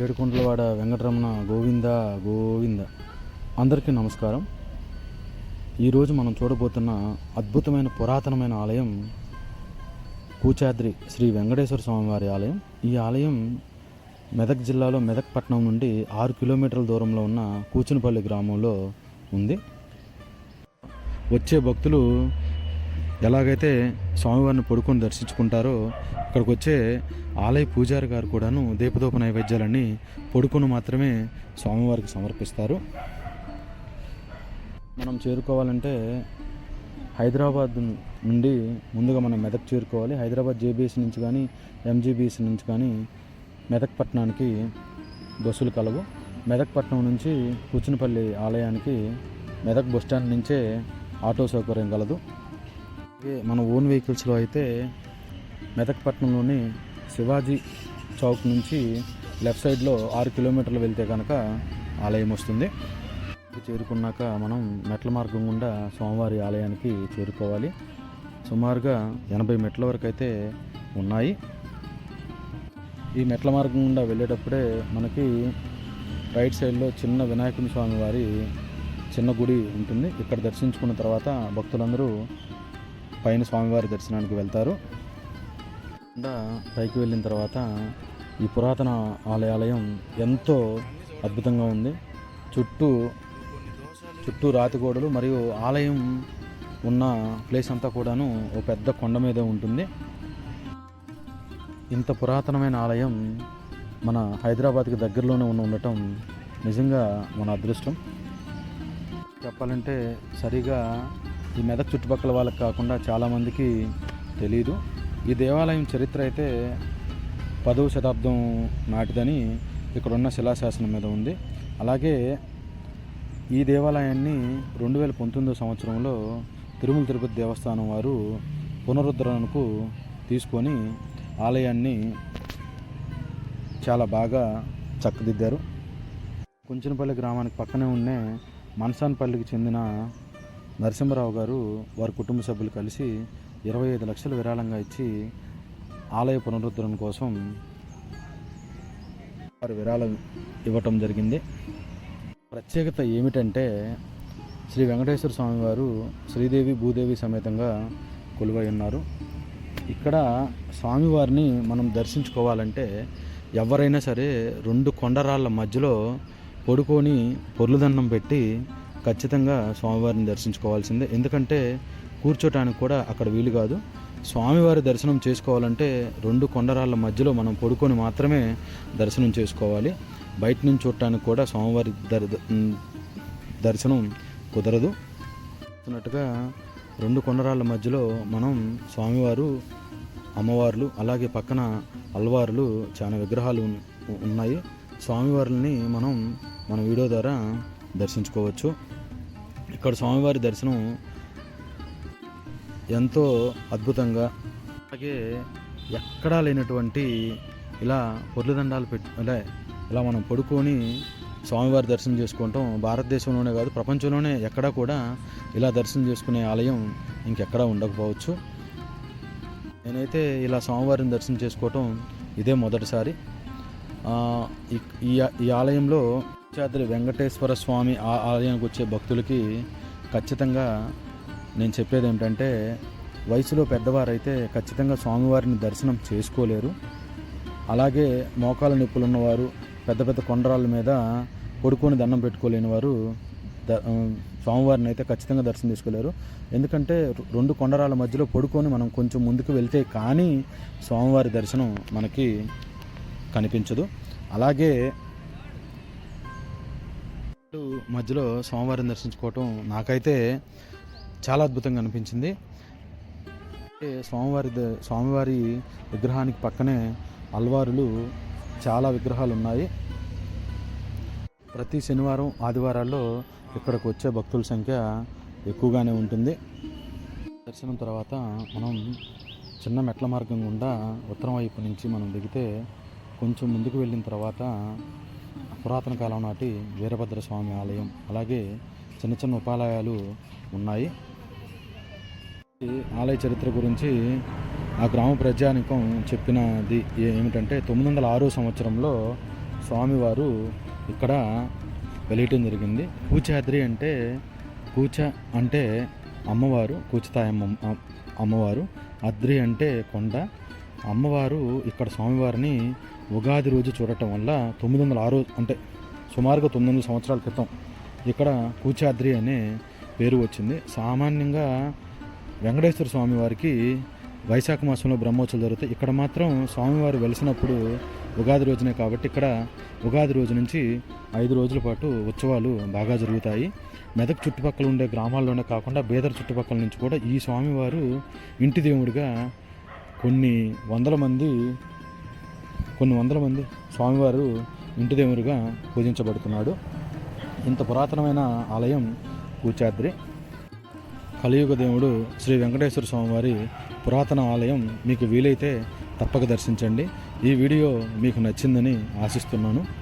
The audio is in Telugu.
ఏడుకొండలవాడ వెంకటరమణ గోవింద గోవింద. అందరికీ నమస్కారం. ఈరోజు మనం చూడబోతున్న అద్భుతమైన పురాతనమైన ఆలయం కూచాద్రి శ్రీ వెంకటేశ్వర స్వామివారి ఆలయం. ఈ ఆలయం మెదక్ జిల్లాలో మెదక్ పట్టణం నుండి ఆరు కిలోమీటర్ల దూరంలో ఉన్న కూచునపల్లి గ్రామంలో ఉంది. వచ్చే భక్తులు ఎలాగైతే స్వామివారిని పడుకొని దర్శించుకుంటారో ఇక్కడికి వచ్చే ఆలయ పూజారి గారు కూడాను దీపదోప నైవేద్యాలన్నీ పొడుకును మాత్రమే స్వామివారికి సమర్పిస్తారు. మనం చేరుకోవాలంటే హైదరాబాద్ నుండి ముందుగా మనం మెదక్ చేరుకోవాలి. హైదరాబాద్ జేబీఎస్ నుంచి కానీ ఎంజీబీఎస్ నుంచి కానీ మెదక్ పట్టణానికి బస్సులు కలవు. మెదక్ పట్టణం నుంచి కూచినపల్లి ఆలయానికి మెదక్ బస్ స్టాండ్ నుంచే ఆటో సౌకర్యం కలదు. మన ఓన్ వెహికల్స్లో అయితే మెదక్ పట్టణంలోని శివాజీ చౌక్ నుంచి లెఫ్ట్ సైడ్లో ఆరు కిలోమీటర్లు వెళ్తే కనుక ఆలయం వస్తుంది. చేరుకున్నాక మనం మెట్ల మార్గం గుండా స్వామివారి ఆలయానికి చేరుకోవాలి. సుమారుగా ఎనభై మెట్ల వరకు అయితే ఉన్నాయి. ఈ మెట్ల మార్గం గుండా వెళ్ళేటప్పుడే మనకి రైట్ సైడ్లో చిన్న వినాయకుని స్వామి వారి చిన్న గుడి ఉంటుంది. ఇక్కడ దర్శించుకున్న తర్వాత భక్తులందరూ పైన స్వామివారి దర్శనానికి వెళ్తారు. పైకి వెళ్ళిన తర్వాత ఈ పురాతన ఆలయాలయం ఎంతో అద్భుతంగా ఉంది. చుట్టూ చుట్టూ రాతి గోడలు మరియు ఆలయం ఉన్న ప్లేస్ అంతా కూడాను ఓ పెద్ద కొండ మీద ఉంటుంది. ఇంత పురాతనమైన ఆలయం మన హైదరాబాద్కి దగ్గరలోనే ఉన్న ఉండటం నిజంగా మన అదృష్టం. చెప్పాలంటే సరిగా ఈ మెదక్ చుట్టుపక్కల వాళ్ళకి కాకుండా చాలామందికి తెలియదు ఈ దేవాలయం చరిత్ర అయితే పదవ శతాబ్దం నాటిదని ఇక్కడ ఉన్న శిలాశాసనం మీద ఉంది. అలాగే ఈ దేవాలయాన్ని రెండు వేల పంతొమ్మిదో సంవత్సరంలో తిరుమల తిరుపతి దేవస్థానం వారు పునరుద్ధరణకు తీసుకొని ఆలయాన్ని చాలా బాగా చక్కదిద్దారు. కుంచనపల్లి గ్రామానికి పక్కనే ఉండే మనసాన్పల్లికి చెందిన నరసింహరావు గారు వారి కుటుంబ సభ్యులు కలిసి ఇరవై ఐదు లక్షలు విరాళంగా ఇచ్చి ఆలయ పునరుద్ధరణ కోసం వారు విరాళం ఇవ్వటం జరిగింది. ప్రత్యేకత ఏమిటంటే శ్రీ వెంకటేశ్వర స్వామి వారు శ్రీదేవి భూదేవి సమేతంగా కొలువై ఉన్నారు. ఇక్కడ స్వామివారిని మనం దర్శించుకోవాలంటే ఎవరైనా సరే రెండు కొండరాళ్ళ మధ్యలో పడుకొని పొర్లుదండం పెట్టి ఖచ్చితంగా స్వామివారిని దర్శించుకోవాల్సిందే. ఎందుకంటే కూర్చోటానికి కూడా అక్కడ వీలు కాదు. స్వామివారి దర్శనం చేసుకోవాలంటే రెండు కొండరాళ్ళ మధ్యలో మనం పడుకొని మాత్రమే దర్శనం చేసుకోవాలి. బయట నుంచి చూడటానికి కూడా స్వామివారి దర్ దర్శనం కుదరదు. చూస్తున్నట్టుగా రెండు కొండరాళ్ళ మధ్యలో మనం స్వామివారు అమ్మవార్లు అలాగే పక్కన అల్వార్లు చాలా విగ్రహాలు ఉన్నాయి. స్వామివారిని మనం మన వీడియో ద్వారా దర్శించుకోవచ్చు. ఇక్కడ స్వామివారి దర్శనం ఎంతో అద్భుతంగా. అలాగే ఎక్కడా లేనటువంటి ఇలా పొర్లుదండాలు పెట్టి ఇలా ఇలా మనం పడుకొని స్వామివారి దర్శనం చేసుకుంటాం. భారతదేశంలోనే కాదు ప్రపంచంలోనే ఎక్కడా కూడా ఇలా దర్శనం చేసుకునే ఆలయం ఇంకెక్కడా ఉండకపోవచ్చు. నేనైతే ఇలా స్వామివారిని దర్శనం చేసుకోవటం ఇదే మొదటిసారి. ఈ- ఈ ఈ ఆలయంలో చాద్రి వెంకటేశ్వర స్వామి ఆ- ఆలయానికి వచ్చే భక్తులకి ఖచ్చితంగా నేను చెప్పేది ఏమిటంటే వయసులో పెద్దవారైతే ఖచ్చితంగా స్వామివారిని దర్శనం చేసుకోలేరు. అలాగే మోకాల నొప్పులు ఉన్నవారు పెద్ద పెద్ద కొండరాళ్ళ మీద పడుకొని దండం పెట్టుకోలేని వారు ద స్వామివారిని అయితే ఖచ్చితంగా దర్శనం చేసుకోలేరు. ఎందుకంటే రెండు కొండరాల మధ్యలో పడుకొని మనం కొంచెం ముందుకు వెళ్తే కానీ స్వామివారి దర్శనం మనకి కనిపించదు. అలాగే మధ్యలో స్వామివారిని దర్శించుకోవటం నాకైతే చాలా అద్భుతంగా అనిపించింది. స్వామివారి ద- స్వామివారి విగ్రహానికి పక్కనే అల్వారులు చాలా విగ్రహాలు ఉన్నాయి ప్రతి శనివారం ఆదివారాల్లో ఇక్కడికి వచ్చే భక్తుల సంఖ్య ఎక్కువగానే ఉంటుంది. దర్శనం తర్వాత మనం చిన్న మెట్ల మార్గం గుండా ఉత్తరం వైపు నుంచి మనం దిగితే కొంచెం ముందుకు వెళ్ళిన తర్వాత పురాతన కాలం నాటి వీరభద్ర స్వామి ఆలయం. అలాగే చిన్న చిన్న ఉపాలయాలు ఉన్నాయి. ఆలయ చరిత్ర గురించి ఆ గ్రామ ప్రజానికం చెప్పినది ఏమిటంటే తొమ్మిది వందల ఆరో సంవత్సరంలో స్వామివారు ఇక్కడ వెలియటం జరిగింది. కూచాద్రి అంటే కూచ అంటే అమ్మవారు కూచతాయమ్మ అమ్మవారు. అద్రి అంటే కొండ. అమ్మవారు ఇక్కడ స్వామివారిని ఉగాది రోజు చూడటం వల్ల తొమ్మిది వందల ఆరు అంటే సుమారుగా తొమ్మిది వందల సంవత్సరాల క్రితం ఇక్కడ కూచాద్రి అనే పేరు వచ్చింది. సామాన్యంగా వెంకటేశ్వర స్వామి వారికి వైశాఖ మాసంలో బ్రహ్మోత్సవాలు జరుగుతాయి. ఇక్కడ మాత్రం స్వామివారు వెలిసినప్పుడు ఉగాది రోజునే కాబట్టి ఇక్కడ ఉగాది రోజు నుంచి ఐదు రోజుల పాటు ఉత్సవాలు బాగా జరుగుతాయి. మెదక్ చుట్టుపక్కల ఉండే గ్రామాల్లోనే కాకుండా బీదర్ చుట్టుపక్కల నుంచి కూడా ఈ స్వామివారు ఇంటి దేవుడిగా కొన్ని వందల మంది కొన్ని వందల మంది స్వామివారు ఇంటి దేవుడిగా పూజించబడుతున్నాడు. ఇంత పురాతనమైన ఆలయం కూచాద్రి కలియుగ దేవుడు శ్రీ వెంకటేశ్వర స్వామివారి పురాతన ఆలయం మీకు వీలైతే తప్పక దర్శించండి. ఈ వీడియో మీకు నచ్చిందని ఆశిస్తున్నాను.